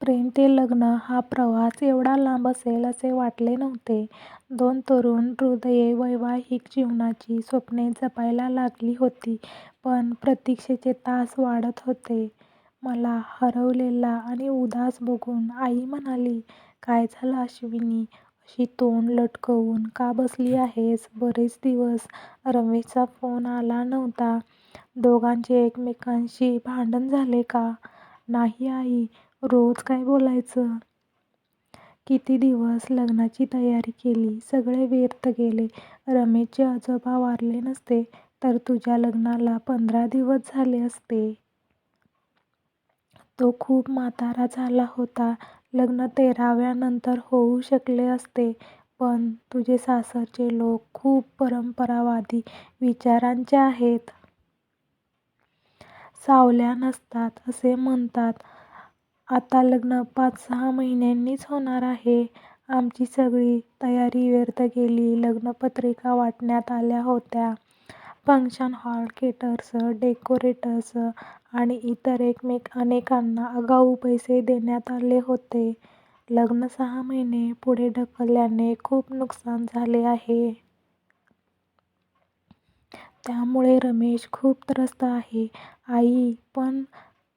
प्रेम ते लग्न हा प्रवास एवढा लांब असेल असे वाटले नव्हते. दोन तरुण हृदये वैवाहिक जीवनाची स्वप्ने जपायला लागली होती. पण प्रतीक्षेचे तास वाढत होते. मला हरवलेला आणि उदास बघून आई म्हणाली, काय झालं अश्विनी, अशी तोंड लटकवून का बसली आहेस? बरेच दिवस रमेशचा फोन आला नव्हता. दोघांचे एकमेकांशी भांडण झाले का? नाही आई, रोज काय बोलायचं? किती दिवस लग्नाची तयारी केली, सगळे व्यर्थ गेले. रमेशचे आजोबा वारले नसते तर तुझ्या लग्नाला पंधरा दिवस झाले असते. तो खूप म्हातारा झाला होता. लग्न तेराव्यानंतर होऊ शकले असते. पण तुझे सासरचे लोक खूप परंपरावादी विचारांचे आहेत. सावल्या नसतात असे म्हणतात. आता लग्न पाच-सहा महिन्यांनीच होणार आहे. आमची सगळी तयारी व्यर्थ गेली. लग्नपत्रिका वाटण्यात आल्या होत्या. फंक्शन हॉल, केटरर्स, डेकोरेटर्स आणि इतर अनेकांना आगाऊ पैसे देण्यात आले होते. लग्न सहा महिने पुढे ढकलल्याने खूप नुकसान झाले आहे. त्यामुळे रमेश खूप त्रस्त आहे. आई पण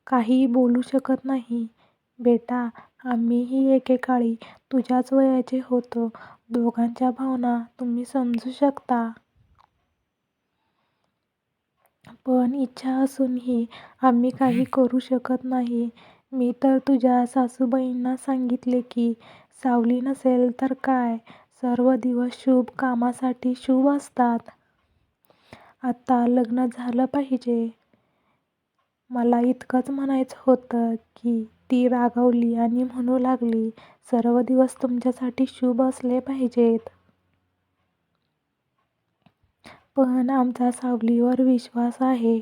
काही बोलू शकत नाही. बेटा, आम्हीही एकेकाळी तुझ्याच वयाचे होतो. दोघांच्या भावना तुम्ही समजू शकता. पण इच्छा असूनही आम्ही काही करू शकत नाही. मी तर तुझ्या सासूबाईंना सांगितले की, सावली नसेल तर काय, सर्व दिवस शुभ कामासाठी शुभ असतात. आता लग्न झालं पाहिजे. मला इतकंच म्हणायचं होतं की ती रागावली आणि म्हणू लागली, सर्व दिवस तुमच्यासाठी शुभ असले पाहिजेत. पण आमचा सावलीवर विश्वास आहे.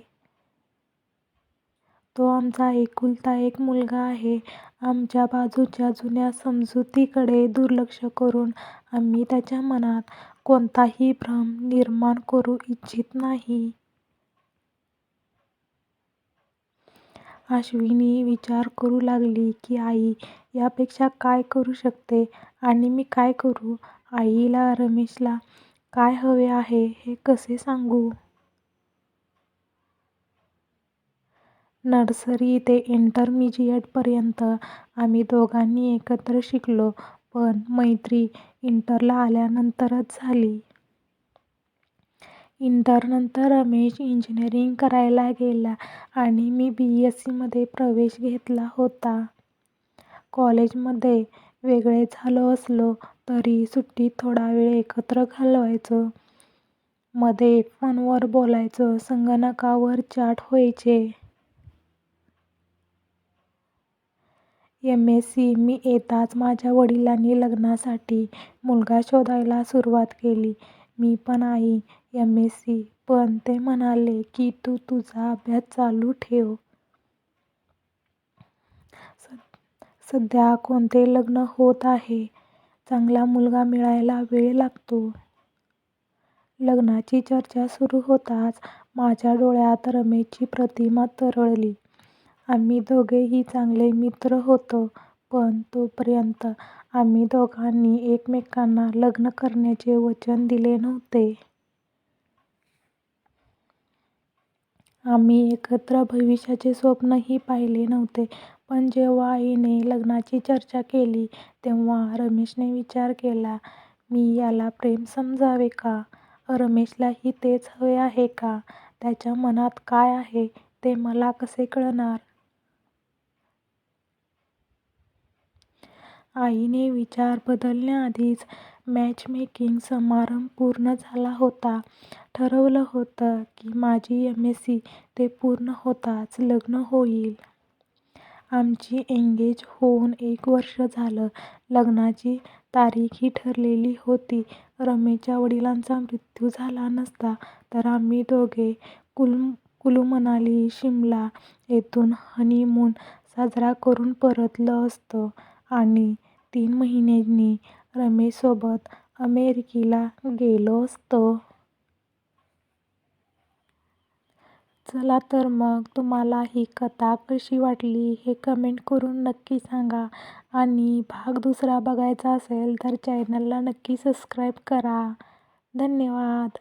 तो आमचा एकुलता एक मुलगा आहे. आमच्या बाजूच्या जुन्या समजुतीकडे दुर्लक्ष करून आम्ही त्याच्या मनात कोणताही भ्रम निर्माण करू इच्छित नाही. अश्विनी विचार करू लागली की आई यापेक्षा काय करू शकते आणि मी काय करू? आईला रमेशला काय हवे आहे हे कसे सांगू? नर्सरी ते इंटरमिजिएटपर्यंत आम्ही दोघांनी एकत्र शिकलो. पण मैत्री इंटरला आल्यानंतरच झाली. इंटरनंतर रमेश इंजिनिअरिंग करायला गेला आणि मी बीएससीमध्ये प्रवेश घेतला होता. कॉलेजमध्ये वेगळे झालो असलो तरी सुट्टीत थोडा वेळ एकत्र घालवायचो. मध्ये फोनवर बोलायचो, संगणकावर चॅट व्हायचे. एमएससी मी येताच माझ्या वडिलांनी लग्नासाठी मुलगा शोधायला सुरुवात केली. मी पण आई, एमएससी, पण ते म्हणाले की तू तुझा अभ्यास चालू ठेव. सध्या कोणते लग्न होत आहे? चांगला मुलगा मिळायला वेळ लागतो. लग्नाची चर्चा सुरू होताच माझ्या डोळ्यात रमेशची प्रतिमा तरळली. आम्ही दोघेही चांगले मित्र होतो. पण तोपर्यंत आम्ही दोघांनी एकमेकांना लग्न करण्याचे वचन दिले नव्हते. आम्ही एकत्र भविष्याचे स्वप्नही पाहिले नव्हते. पण जेव्हा आईने लग्नाची चर्चा केली तेव्हा रमेशने विचार केला, मी याला प्रेम समजावे का? रमेशलाही तेच हवे आहे का? त्याच्या मनात काय आहे ते मला कसे कळणार? आईने विचार बदलण्याआधीच मॅचमेकिंग समारंभ पूर्ण झाला होता. ठरवलं होतं की माझी एमएससी ते पूर्ण होताच लग्न होईल. आमची एंगेज होऊन एक वर्ष झालं. लग्नाची तारीखही ठरलेली होती. रमेशच्या वडिलांचा मृत्यू झाला नसता तर आम्ही दोघे कुलूमनाली, शिमला येथून हनीमून साजरा करून परतलो असतो आणि तीन महिन्यांनी रमेशसोबत अमेरिकेला गेलो असतो. चला तर मग तुम्हाला ही कथा कशी वाटली हे कमेंट करून नक्की सांगा. आणि भाग दुसरा बघायचा असेल तर चॅनलला नक्की सबस्क्राईब करा. धन्यवाद.